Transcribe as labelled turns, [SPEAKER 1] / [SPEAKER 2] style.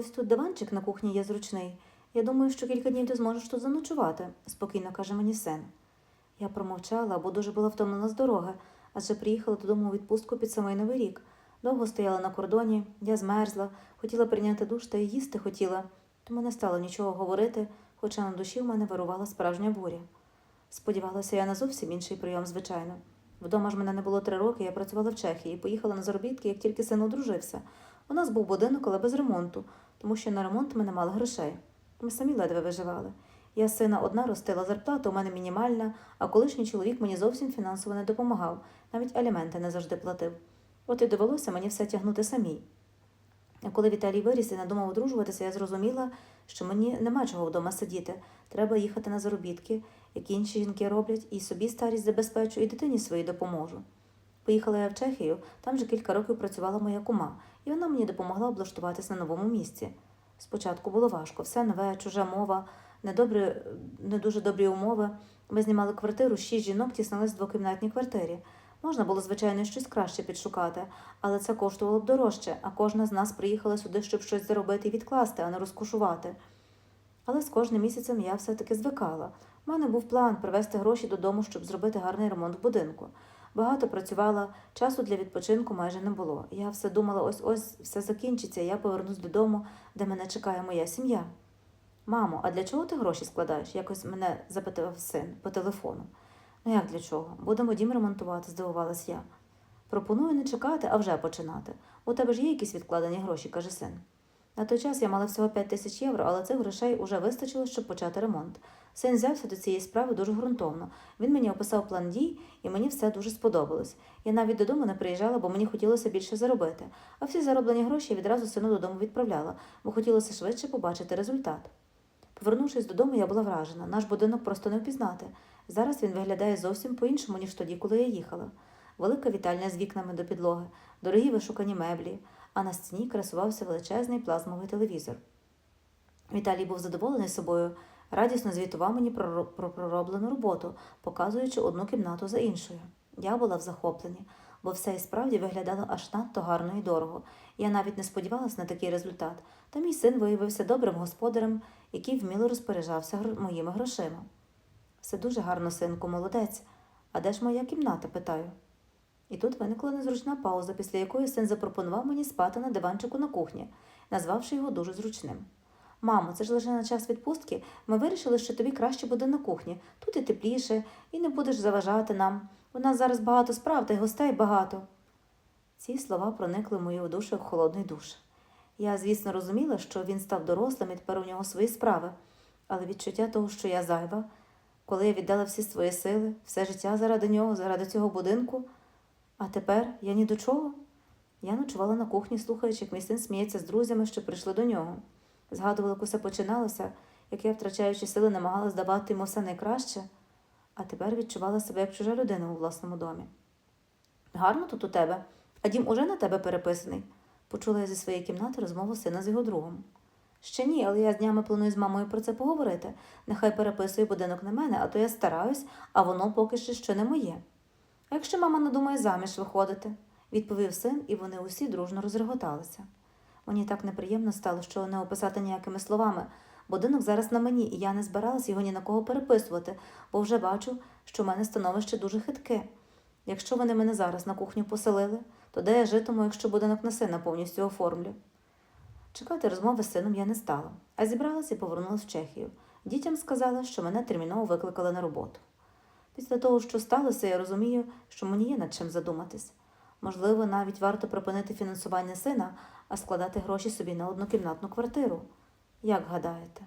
[SPEAKER 1] Ось тут диванчик на кухні є зручний. Я думаю, що кілька днів ти зможеш тут заночувати, спокійно каже мені син. Я промовчала, бо дуже була втомлена з дороги, адже приїхала додому у відпустку під самий новий рік. Довго стояла на кордоні, я змерзла, хотіла прийняти душ та й їсти хотіла, тому не стала нічого говорити, хоча на душі в мене вирувала справжня буря. Сподівалася я на зовсім інший прийом, звичайно. Вдома ж мене не було три роки, я працювала в Чехії, поїхала на заробітки, як тільки син одружився. У нас був будинок, але без ремонту, тому що на ремонт ми не мали грошей. Ми самі ледве виживали. Я сина одна ростила зарплата, у мене мінімальна, а колишній чоловік мені зовсім фінансово не допомагав, навіть аліменти не завжди платив. От і довелося мені все тягнути самій. А коли Віталій виріс і надумав одружуватися, я зрозуміла, що мені нема чого вдома сидіти. Треба їхати на заробітки, як інші жінки роблять, і собі старість забезпечу, і дитині своїй допоможу. Поїхала я в Чехію, там вже кілька років працювала моя кума, і вона мені допомогла облаштуватись на новому місці. Спочатку було важко, все нове, чужа мова, недобрі, не дуже добрі умови. Ми знімали квартиру, шість жінок тіснились в двокімнатній квартирі. Можна було, звичайно, щось краще підшукати, але це коштувало б дорожче, а кожна з нас приїхала сюди, щоб щось заробити і відкласти, а не розкошувати. Але з кожним місяцем я все-таки звикала. У мене був план привезти гроші додому, щоб зробити гарний ремонт будинку. Багато працювала, часу для відпочинку майже не було. Я все думала, ось ось все закінчиться, я повернусь додому, де мене чекає моя сім'я. Мамо, а для чого ти гроші складаєш? якось мене запитав син по телефону. Ну як для чого? Будемо дім ремонтувати, здивувалась я. Пропоную не чекати, а вже починати. У тебе ж є якісь відкладені гроші, каже син. На той час я мала всього 5 тисяч євро, але цих грошей уже вистачило, щоб почати ремонт. Син взявся до цієї справи дуже ґрунтовно. Він мені описав план дій, і мені все дуже сподобалось. Я навіть додому не приїжджала, бо мені хотілося більше заробити. А всі зароблені гроші я відразу сину додому відправляла, бо хотілося швидше побачити результат. Повернувшись додому, я була вражена. Наш будинок просто не впізнати. Зараз він виглядає зовсім по-іншому, ніж тоді, коли я їхала. Велика вітальня з вікнами до підлоги, дорогі вишукані меблі, а на стіні красувався величезний плазмовий телевізор. Віталій був задоволений собою, радісно звітував мені про, про пророблену роботу, показуючи одну кімнату за іншою. Я була в захопленні, бо все і справді виглядало аж надто гарно і дорого. Я навіть не сподівалась на такий результат, та мій син виявився добрим господарем, який вміло розпоряджався моїми грошима. Все дуже гарно, синку, молодець. А де ж моя кімната? питаю. І тут виникла незручна пауза, після якої син запропонував мені спати на диванчику на кухні, назвавши його дуже зручним. Мамо, це ж лише на час відпустки. Ми вирішили, що тобі краще буде на кухні. Тут і тепліше, і не будеш заважати нам. У нас зараз багато справ та й гостей багато. Ці слова проникли в мою душу як холодний душ. Я, звісно, розуміла, що він став дорослим і тепер у нього свої справи, але відчуття того, що я зайва, коли я віддала всі свої сили, все життя заради нього, заради цього будинку, а тепер я ні до чого. Я ночувала на кухні, слухаючи, як мій син сміється з друзями, що прийшли до нього. Згадувала, як усе починалося, як я, втрачаючи сили, намагалась давати йому все найкраще, а тепер відчувала себе як чужа людина у власному домі. Гарно тут у тебе, а дім уже на тебе переписаний, почула я зі своєї кімнати розмову сина з його другом. Ще ні, але я з днями планую з мамою про це поговорити. Нехай переписує будинок на мене, а то я стараюсь, а воно поки що ще не моє. А якщо мама не думає заміж виходити, відповів син, і вони усі дружно розреготалися. Мені так неприємно стало, що не описати ніякими словами. Будинок зараз на мені, і я не збиралась його ні на кого переписувати, бо вже бачу, що в мене становище дуже хитке. Якщо вони мене зараз на кухню поселили, то де я житиму, якщо будинок на сина повністю оформлю? Чекати розмови з сином я не стала, а зібралась і повернулась в Чехію. Дітям сказала, що мене терміново викликали на роботу. Після того, що сталося, я розумію, що мені є над чим задуматись. Можливо, навіть варто припинити фінансування сина, а складати гроші собі на однокімнатну квартиру. Як гадаєте?